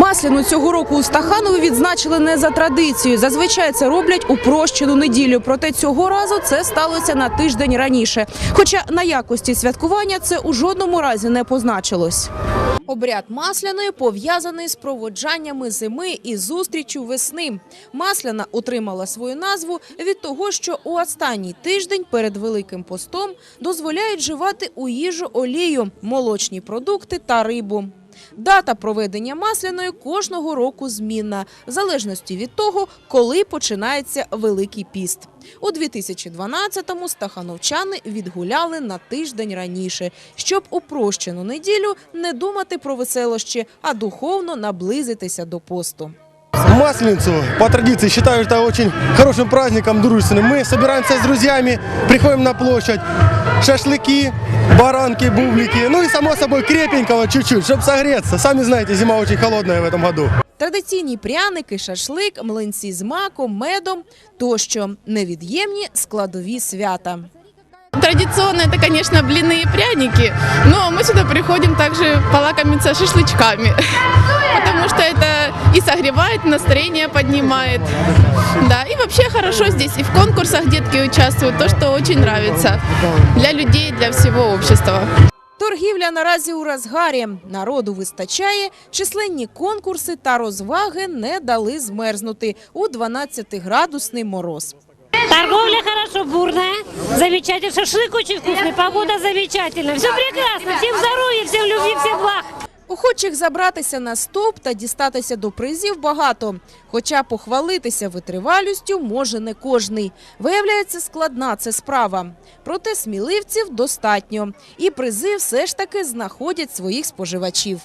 Масляну цього року у Стаханові відзначили не за традицією. Зазвичай це роблять у прощену неділю. Проте цього разу це сталося на тиждень раніше. Хоча на якості святкування це у жодному разі не позначилось. Обряд масляної пов'язаний з проводжаннями зими і зустрічю весни. Масляна отримала свою назву від того, що у останній тиждень перед Великим постом дозволяють вживати у їжу олію, молочні продукти та рибу. Дата проведення масляної кожного року змінна, в залежності від того, коли починається Великий піст. У 2012-му стахановчани відгуляли на тиждень раніше, щоб у прощену неділю не думати про веселощі, а духовно наблизитися до посту. Масленицу по традиции считаю это очень хорошим праздником дружественным. Мы собираемся с друзьями, приходим на площадь, шашлыки, баранки, бублики, ну и само собой крепенького чуть-чуть, чтобы согреться. Сами знаете, зима очень холодная в этом году. Традиційні пряники, шашлик, млинці з маком, медом тощо невід'ємні складові свята. Традиционно это, конечно, блины и пряники, но мы сюда приходим также полакомиться шашлычками, согревает, настроение поднимает. Да, и вообще хорошо здесь и в конкурсах детки участвуют, то, что очень нравится для людей, для всего общества. Торгівля наразі у розгарі. Народу вистачає, численні конкурси та розваги не дали змерзнути у 12-градусний мороз. Торговля хорошо, бурная. Замечательно. Шашлык очень вкусный. Погода замечательная. Все прекрасно. Всем здоровья, Охочих забратися на стоп та дістатися до призів багато. Хоча похвалитися витривалістю може не кожний. Виявляється, складна це справа. Проте сміливців достатньо. І призи все ж таки знаходять своїх споживачів.